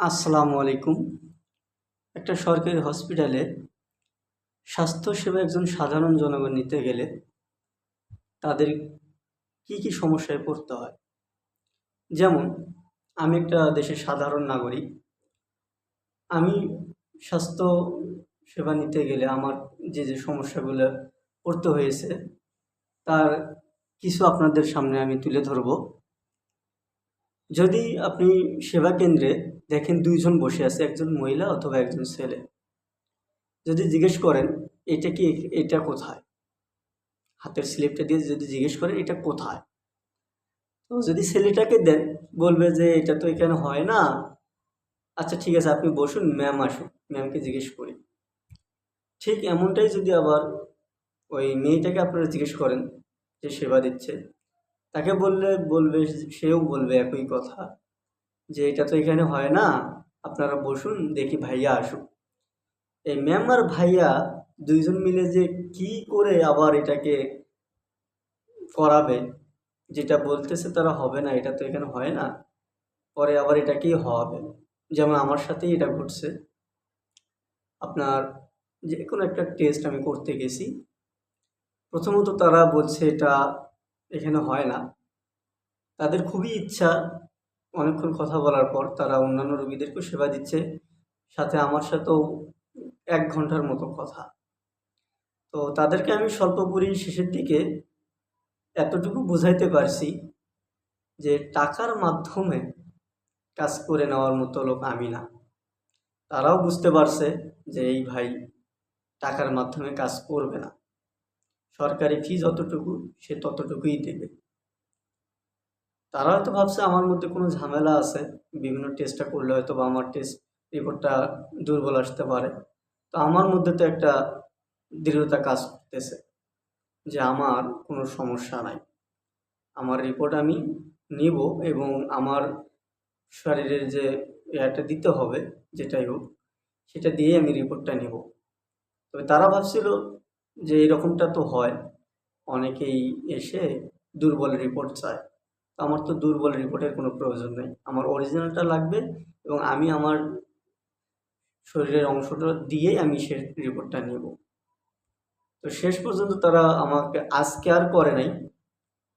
আসসালামু আলাইকুম। একটা সরকারি হসপিটালে স্বাস্থ্যসেবা একজন সাধারণ জনগণ নিতে গেলে তাদের কি কি সমস্যায় পড়তে হয়? যেমন, আমি একটা দেশের সাধারণ নাগরিক। আমি স্বাস্থ্য সেবা নিতে গেলে আমার যে যে সমস্যাগুলো পড়তে হয়েছে, তার কিছু আপনাদের সামনে আমি তুলে ধরবো। যদি আপনি সেবা কেন্দ্রে দেখেন দুইজন বসে আছে, একজন মহিলা অথবা একজন ছেলে, যদি জিজ্ঞেস করেন, এটা কি, এটা কোথায়? হাতের স্লিপটা দিয়ে যদি জিজ্ঞেস করেন, এটা কোথায়? তো যদি ছেলেটাকে দেন, বলবে যে, এটা তো এখানে হয় না। আচ্ছা ঠিক আছে, আপনি বসুন, ম্যাম আসুন ম্যামকে জিজ্ঞেস করি। ঠিক এমনটাই যদি আবার ওই মেয়েটাকে আপনারা জিজ্ঞেস করেন যে সেবা দিচ্ছে তাকে বললে, বলবে, সেও বলবে একই কথা যে, এটা তো এখানে হয় না, আপনারা বসুন, দেখি ভাইয়া আসুক। এই ম্যাম আর ভাইয়া দুইজন মিলে যে কি করে আবার এটাকে করাবে, যেটা বলতেছে তারা হবে না, এটা তো এখানে হয় না, পরে আবার এটাকেই হবে। যেমন আমার সাথেই এটা ঘটছে। আপনার যে কোনো একটা টেস্ট আমি করতে গেছি। প্রথমত তারা বলছে, এটা এখানে হয় না। তাদের খুবই ইচ্ছা অনেকক্ষণ কথা বলার পর তারা অন্যান্য রোগীদেরকেও সেবা দিচ্ছে, সাথে আমার সাথেও এক ঘণ্টার মতো কথা। তো তাদেরকে আমি স্বল্পপুরি শেষের দিকে এতটুকু বোঝাইতে পারছি যে টাকার মাধ্যমে কাজ করে নেওয়ার মতো লোক আমি না। তারাও বুঝতে পারছে যে এই ভাই টাকার মাধ্যমে কাজ করবে না। সরকারি ফি যতটুকু, সে ততটুকুই দেবে। তারা হয়তো ভাবছে আমার মধ্যে কোনো ঝামেলা আছে, বিভিন্ন টেস্টটা করলে হয়তো বা আমার টেস্ট রিপোর্টটা দুর্বল আসতে পারে। তো আমার মধ্যে তো একটা দৃঢ়তা কাজ করতেছে যে আমার কোনো সমস্যা নাই। আমার রিপোর্ট আমি নিব এবং আমার শরীরের যে ইয়াটা দিতে হবে, যেটাই হোক, সেটা দিয়ে আমি রিপোর্টটা নেব। তবে তারা ভাবছিল যে এরকমটা তো হয়। অনেকেই এসে দুর্বল রিপোর্ট চায়। আমার তো দুর্বল রিপোর্টের কোনো প্রয়োজন নেই। আমার অরিজিনালটা লাগবে এবং আমি আমার শরীরের অংশটা দিয়েই আমি সে রিপোর্টটা নেব। তো শেষ পর্যন্ত তারা আমাকে আজকে আর করে নাই।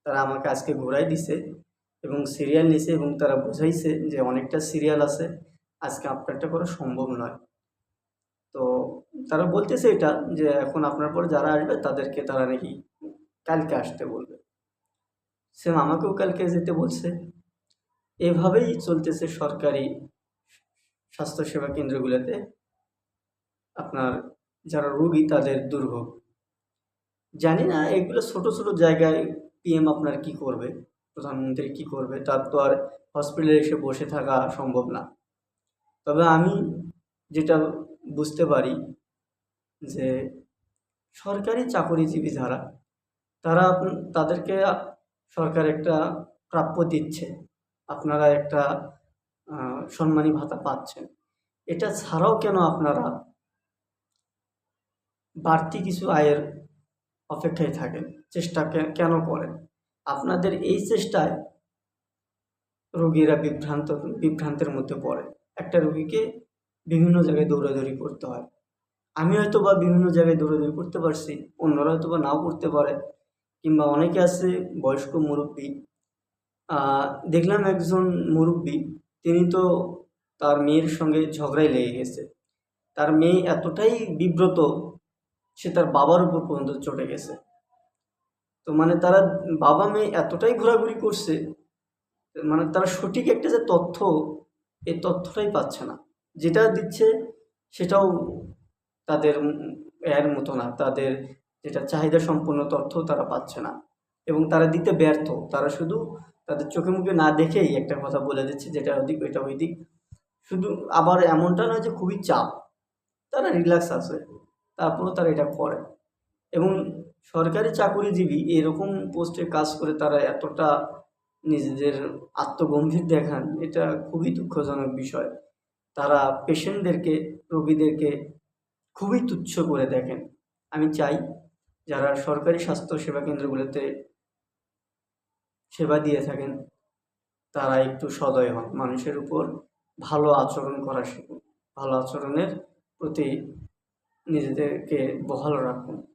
তারা আমাকে আজকে ঘোরাই দিছে এবং সিরিয়াল নিছে এবং তারা বুঝাইছে যে অনেকটা সিরিয়াল আছে। আজকে আপনারটা করা সম্ভব নয়। তো তারা বলতেছে এটা যে এখন আপনার পর যারা আসবে তাদেরকে তারা নাকি কালকে আসতে বলবে। সেম আমাকেও কালকে যেতে বলছে। এভাবেই চলতেছে সরকারি স্বাস্থ্যসেবা কেন্দ্রগুলোতে। আপনার যারা রোগী তাদের দুর্ভোগ। জানি না, এগুলো ছোট ছোট জায়গায় পিএম আপনার কি করবে, প্রধানমন্ত্রী কি করবে, তার তো আর হসপিটালে এসে বসে থাকা সম্ভব না। তবে আমি যেটা বুঝতে পারি যে সরকারি চাকরিজীবী যারা, তারা তাদেরকে সরকার একটা প্রাপ্য দিচ্ছে, আপনারা একটা সম্মানী ভাতা পাচ্ছেন। এটা ছাড়াও কেন আপনারা বাড়তি কিছু আয়ের অপেক্ষায় থাকেন? চেষ্টা কেন করেন? আপনাদের এই চেষ্টায় রোগীরা বিভ্রান্ত, বিভ্রান্তের মধ্যে পড়ে। একটা রোগীকে বিভিন্ন জায়গায় দৌড়াদৌড়ি করতে হয়। আমি হয়তো বা বিভিন্ন জায়গায় দৌড়াদৌড়ি করতে পারছি, অন্যরা হয়তো বা নাও করতে পারে, কিংবা অনেকে আছে বয়স্ক মুরব্বী। দেখলাম একজন মুরব্বী, তিনি তো তার মেয়ের সঙ্গে ঝগড়ায় লেগে গেছে। তার মেয়ে এতটাই বিব্রত, সে তার বাবার উপর পর্যন্ত চটে গেছে। তো মানে তারা বাবা মেয়ে এতটাই ঘোরাঘুরি করছে মানে তারা সঠিক একটা যে তথ্য এই তথ্যটাই পাচ্ছে না। যেটা দিচ্ছে সেটাও তাদের এর মতো না। তাদের যেটা চাহিদা সম্পন্ন তথ্য তারা পাচ্ছে না। এবং তারা দিতে ব্যর্থ। তারা শুধু তাদের চোখে মুখে না দেখেই একটা কথা বলে দিচ্ছে, যেটা ওদিক ওইটা ওই দিক শুধু আবার এমনটা নয় যে খুবই চাপ। তারা রিল্যাক্স আছে। তারপরেও তারা এটা করে। এবং সরকারি চাকুরিজীবী এরকম পোস্টে কাজ করে তারা এতটা নিজেদের আত্মগম্ভীর দেখান, এটা খুবই দুঃখজনক বিষয়। তারা পেশেন্টদেরকে, রোগীদেরকে খুবই তুচ্ছ করে দেখেন। আমি চাই যারা সরকারি স্বাস্থ্য সেবা কেন্দ্রগুলোতে সেবা দিয়ে থাকেন, তারা একটু সদয় হন। মানুষের উপর ভালো আচরণ করা শিখুন। ভালো আচরণের প্রতি নিজেদেরকে বহাল রাখুন।